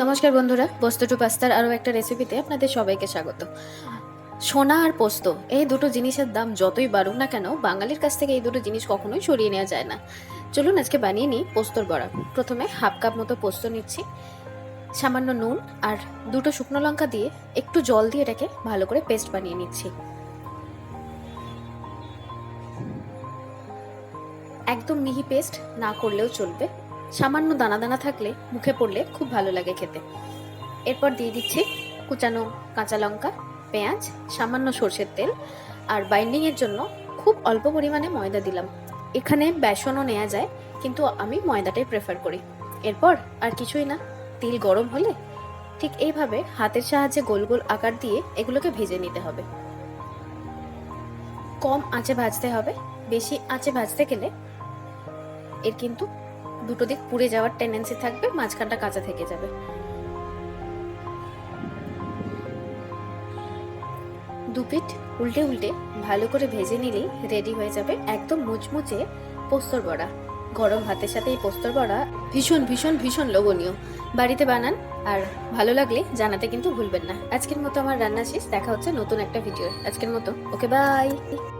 নমস্কার বন্ধুরা টু পাস্তার আরও একটা রেসিপিতে আপনাদের সবাইকে স্বাগত। সোনা আর পোস্ত, এই দুটো জিনিসের দাম যতই বাড়ুক না কেন, বাঙালির কাছ থেকে এই দুটো জিনিস কখনোই সরিয়ে নেওয়া যায় না। চলুন আজকে বানিয়ে নিই পোস্তর বড়া। প্রথমে হাফ কাপ মতো পোস্ত নিচ্ছি, সামান্য নুন আর দুটো শুকনো লঙ্কা দিয়ে একটু জল দিয়ে এটাকে ভালো করে পেস্ট বানিয়ে নিচ্ছি। একদম মিহি পেস্ট না করলেও চলবে। সামান্য দানা দানা থাকলে মুখে পড়লে খুব ভালো লাগে খেতে। এরপর দিয়ে দিচ্ছি কুচানো কাঁচা লঙ্কা, পেঁয়াজ, সামান্য সর্ষের তেল আর বাইন্ডিংয়ের জন্য খুব অল্প পরিমাণে ময়দা দিলাম। এখানে বেসনও নেওয়া যায়, কিন্তু আমি ময়দাটাই প্রেফার করি। এরপর আর কিছুই না, তেল গরম হলে ঠিক এইভাবে হাতের সাহায্যে গোল গোল আকার দিয়ে এগুলোকে ভেজে নিতে হবে। কম আঁচে ভাজতে হবে, বেশি আঁচে ভাজতে গেলে এর কিন্তু দুটো দিক পুড়ে যাওয়ার টেন্ডেন্সি থাকবে, মাঝখানটা কাঁচা থেকে যাবে। দুপিট উল্টে উল্টে ভালো করে ভেজে নিলেই রেডি হয়ে যাবে একদম মুচমুচে পোস্তর বড়া। গরম ভাতের সাথে এই পোস্তর বড়া ভীষণ ভীষণ ভীষণ লোভনীয়। বাড়িতে বানান আর ভালো লাগলে জানাতে কিন্তু ভুলবেন না। আজকের মতো আমার রান্না শেষ, দেখা হচ্ছে নতুন একটা ভিডিও আজকের মতো, ওকে বাই